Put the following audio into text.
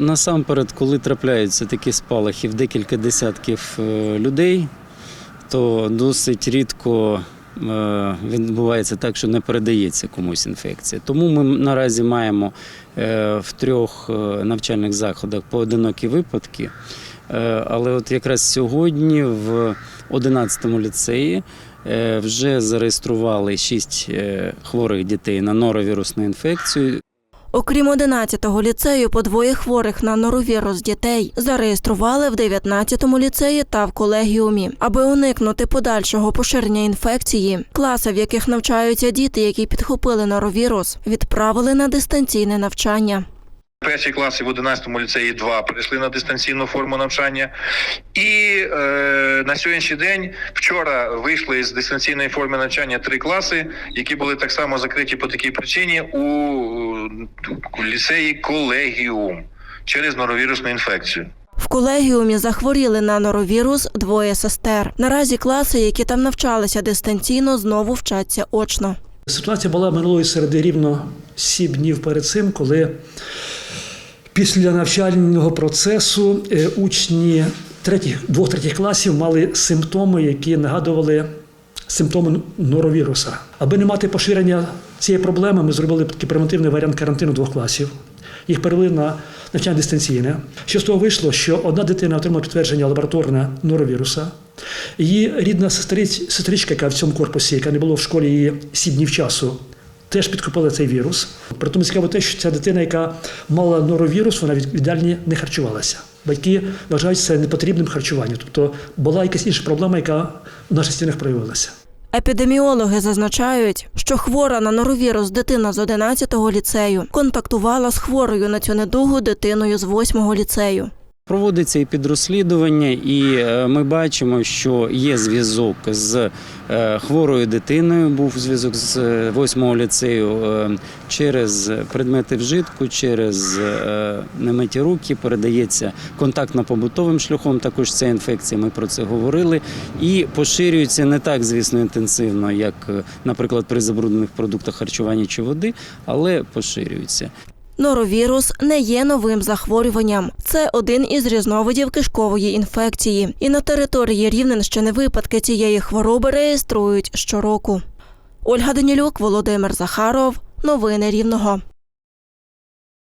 Насамперед, коли трапляються такі спалахи в декілька десятків е, людей, то досить рідко е, відбувається так, що не передається комусь інфекція. Тому ми наразі маємо е, в трьох навчальних заходах поодинокі випадки. Але от якраз сьогодні в 11-му ліцеї вже зареєстрували 6 хворих дітей на норовірусну інфекцію. Окрім 11-го ліцею, по двоє хворих на норовірус дітей зареєстрували в 19-му ліцеї та в колегіумі. Аби уникнути подальшого поширення інфекції, класи, в яких навчаються діти, які підхопили норовірус, відправили на дистанційне навчання. Перші класи в 11 ліцеї 2 перейшли на дистанційну форму навчання. І е, на сьогоднішній день вчора вийшли з дистанційної форми навчання три класи, які були так само закриті по такій причині у, у ліцеї колегіум через норовірусну інфекцію. В колегіумі захворіли на норовірус двоє сестер. Наразі класи, які там навчалися дистанційно, знову вчаться очно. Ситуація була минулої середи рівно сім днів перед цим, коли після навчального процесу е, учні третіх, двох третіх класів мали симптоми, які нагадували симптоми норовіруса. Аби не мати поширення цієї проблеми, ми зробили такий превентивний варіант карантину двох класів. Їх перевели на навчання дистанційне. Що з того вийшло, що одна дитина отримала підтвердження лабораторне норовіруса. Її рідна сестричка, яка в цьому корпусі, яка не було в школі її сім днів часу, теж підхопила цей вірус. Притому цікаво те, що ця дитина, яка мала норовірус, вона від віддальні не харчувалася. Батьки вважають це непотрібним харчуванням. Тобто була якась інша проблема, яка в наших стінах проявилася. Епідеміологи зазначають, що хвора на норовірус дитина з 11-го ліцею контактувала з хворою на цю недугу дитиною з 8-го ліцею. Проводиться і підрозслідування, і е, ми бачимо, що є зв'язок з е, хворою дитиною. Був зв'язок з е, восьмого ліцею через предмети вжитку, через немиті руки. Передається контактно-побутовим шляхом. Також ця інфекція. Ми про це говорили. І поширюється не так, звісно, інтенсивно, як, наприклад, при забруднених продуктах харчування чи води, але поширюється. Норовірус не є новим захворюванням. Це один із різновидів кишкової інфекції. І на території Рівненщини випадки цієї хвороби реєструють щороку. Ольга Данілюк, Володимир Захаров. Новини Рівного.